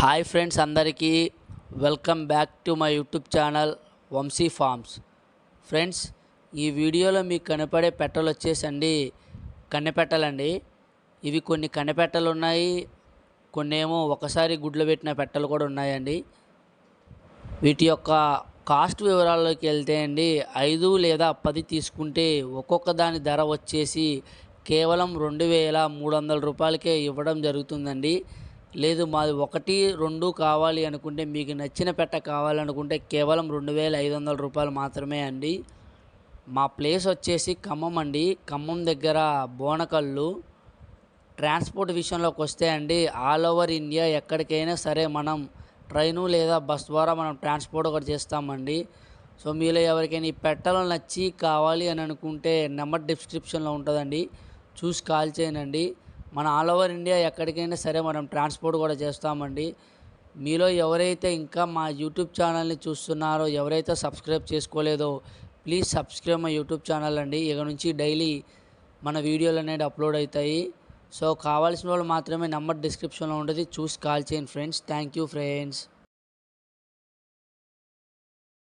Hi friends అందరికీ welcome back to my YouTube channel Vamshi farms. Friends ఈ వీడియోలో మీకు కనపడే పెట్టలు వచ్చేసండి కన్నెపెట్టలండి. ఇవి కొన్ని కన్నెపెట్టలు ఉన్నాయి. కొన్ని ఏమో ఒకసారి గుడ్లు పెట్టిన పెట్టలు కూడా ఉన్నాయండి. వీటి యొక్క కాస్ట్ వివరాల్లోకి వెళ్తే అండి ఐదు లేదా పది తీసుకుంటే ఒక్కొక్క దాని ధర వచ్చేసి కేవలం రెండు వేల మూడు వందల రూపాయలకే ఇవ్వడం జరుగుతుందండి. లేదు మాది ఒకటి రెండు కావాలి అనుకుంటే మీకు నచ్చిన పెట్ట కావాలనుకుంటే కేవలం రెండు వేల ఐదు వందల రూపాయలు మాత్రమే అండి. మా ప్లేస్ వచ్చేసి ఖమ్మం అండి. ఖమ్మం దగ్గర బోనకల్లు ట్రాన్స్పోర్ట్ విషయంలోకి వస్తే అండి ఆల్ ఓవర్ ఇండియా ఎక్కడికైనా సరే మనం ట్రైను లేదా బస్ ద్వారా మనం ట్రాన్స్పోర్ట్ ఒకటి చేస్తామండి. సో మీలో ఎవరికైనా ఈ పెట్టలు నచ్చి కావాలి అని అనుకుంటే నెంబర్ డిస్క్రిప్షన్లో ఉంటుందండి. చూసి కాల్ చేయనండి మన ఆల్ ఓవర్ ఇండియా ఎక్కడికైనా సరే మనం ట్రాన్స్పోర్ట్ కూడా చేస్తామండి. మీలో ఎవరైతే ఇంకా మా యూట్యూబ్ ఛానల్ని చూస్తున్నారో ఎవరైతే subscribe చేసుకోలేదో please subscribe my YouTube channel అండి. ఇక నుంచి డైలీ మన వీడియోలు అనేది అప్లోడ్ అవుతాయి. సో కావాల్సిన వాళ్ళు మాత్రమే నెంబర్ డిస్క్రిప్షన్లో ఉంటుంది. చూసి కాల్ చేయండి ఫ్రెండ్స్. Thank you friends.